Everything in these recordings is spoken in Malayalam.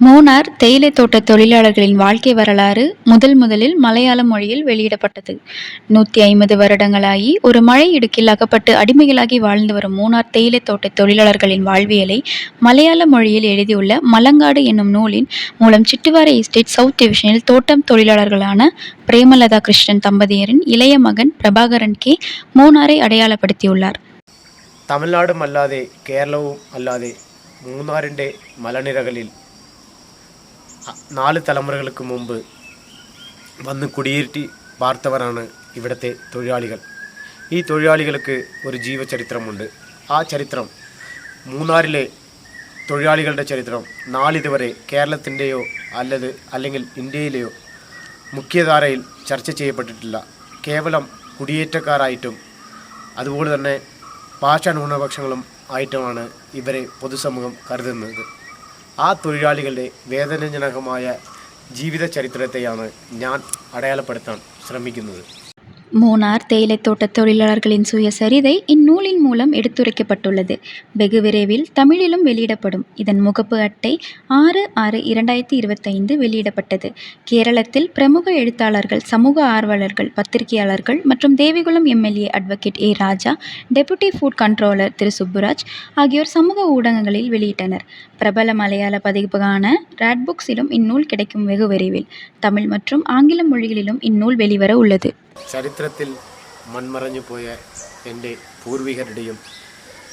மூனார் தேயிலை தோட்ட தொழிலாளர்களின் வாழ்க்கை வரலாறு முதல் முதலில் மலையாள மொழியில் வெளியிடப்பட்டது நூற்றி ஐம்பது வருடங்களாகி ஒரு மழை இடுக்கில் அகப்பட்டு அடிமைகளாகி வாழ்ந்து வரும் மூனார் தேயிலை தோட்ட தொழிலாளர்களின் வாழ்வியலை மலையாள மொழியில் எழுதியுள்ள மலங்காடு என்னும் நூலின் மூலம் சிட்டுவாரை எஸ்டேட் சவுத் டிவிஷனில் தோட்டம் தொழிலாளர்களான பிரேமலதா கிருஷ்ணன் தம்பதியரின் இளைய மகன் பிரபாகரன் கே மூனாரை അടയാളപ്പെടുത്തിയുള്ളാർ തമിഴ്നാടും അല്ലാതെ കേരളവും അല്ലാതെ മൂന്നാറിൻ്റെ മലനിരകളിൽ അ- നാല് തലമുറകൾക്ക് മുമ്പ് വന്ന് കുടിയേറ്റി പാർത്തവരാണ് ഇവിടുത്തെ തൊഴിലാളികൾ. ഈ തൊഴിലാളികൾക്ക് ഒരു ജീവചരിത്രമുണ്ട്. ആ ചരിത്രം മൂന്നാറിലെ തൊഴിലാളികളുടെ ചരിത്രം നാളിതുവരെ കേരളത്തിന്റെയോ അല്ലത് അല്ലെങ്കിൽ ഇന്ത്യയിലെയോ മുഖ്യധാരയിൽ ചർച്ച ചെയ്യപ്പെട്ടിട്ടില്ല. കേവലം കുടിയേറ്റക്കാരായിട്ടും അതുപോലെ തന്നെ പാഷ ന്യൂനപക്ഷങ്ങളും ആയിട്ടുമാണ് ഇവരെ പൊതുസമൂഹം കരുതുന്നത്. ആ തൊഴിലാളികളുടെ വേദനജനകമായ ജീവിത ചരിത്രത്തെയാണ് ഞാൻ അടയാളപ്പെടുത്താൻ ശ്രമിക്കുന്നത്. மூணார் தேயிலை தோட்ட தொழிலாளர்களின் சுயசரிதை இந்நூலின் மூலம் எடுத்துரைக்கப்பட்டுள்ளது. வெகு விரைவில் தமிழிலும் வெளியிடப்படும். இதன் முகப்பு அட்டை ஆறு ஆறு இரண்டாயிரத்தி இருபத்தைந்து வெளியிடப்பட்டது. கேரளத்தில் பிரமுக எழுத்தாளர்கள் சமூக ஆர்வலர்கள் பத்திரிகையாளர்கள் மற்றும் Devikulam MLA advocate A Raja deputy food controller Thiru Subburaj ஆகியோர் சமூக ஊடகங்களில் வெளியிட்டனர். பிரபல மலையாள பதிப்பான ராட்புக்ஸிலும் இந்நூல் கிடைக்கும் வெகு விரைவில். தமிழ் மற்றும் ஆங்கில மொழிகளிலும் இந்நூல் வெளிவர உள்ளது. ചരിത്രത്തിൽ മൺമറഞ്ഞു പോയ എന്റെ പൂർവികരുടെയും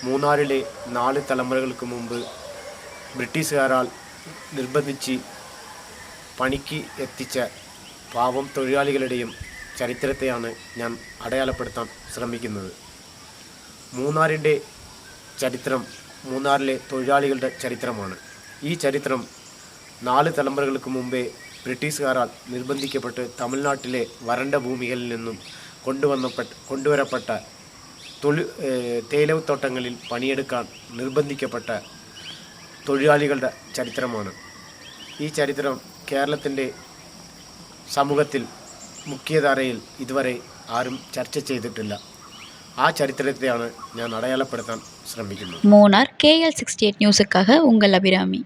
മൂന്നാറിലെ നാല് തലമുറകൾക്ക് മുമ്പ് ബ്രിട്ടീഷുകാരാൽ നിർബന്ധിച്ച് പണിക്ക് എത്തിച്ച പാവം തൊഴിലാളികളുടെയും ചരിത്രത്തെയാണ് ഞാൻ അടയാളപ്പെടുത്താൻ ശ്രമിക്കുന്നത്. മൂന്നാറിന്റെ ചരിത്രം മൂന്നാറിലെ തൊഴിലാളികളുടെ ചരിത്രമാണ്. ഈ ചരിത്രം നാല് തലമുറകൾക്ക് മുമ്പേ ബ്രിട്ടീഷുകാരാൽ നിർബന്ധിക്കപ്പെട്ട് തമിഴ്നാട്ടിലെ വരണ്ട ഭൂമികളിൽ നിന്നും കൊണ്ടുവന്നപ്പെട്ട കൊണ്ടുവരപ്പെട്ട തൊഴി തേയിലത്തോട്ടങ്ങളിൽ പണിയെടുക്കാൻ നിർബന്ധിക്കപ്പെട്ട തൊഴിലാളികളുടെ ചരിത്രമാണ് ഈ ചരിത്രം കേരളത്തിൻ്റെ സമൂഹത്തിൽ മുഖ്യധാരയിൽ ഇതുവരെ ആരും ചർച്ച ചെയ്തിട്ടില്ല ആ ചരിത്രത്തെയാണ് ഞാൻ അടയാളപ്പെടുത്താൻ ശ്രമിക്കുന്നത് மூனார் கேஎல் சிக்ஸ்டி எயிட் நியூஸுக்காக உங்கள் அபிராமி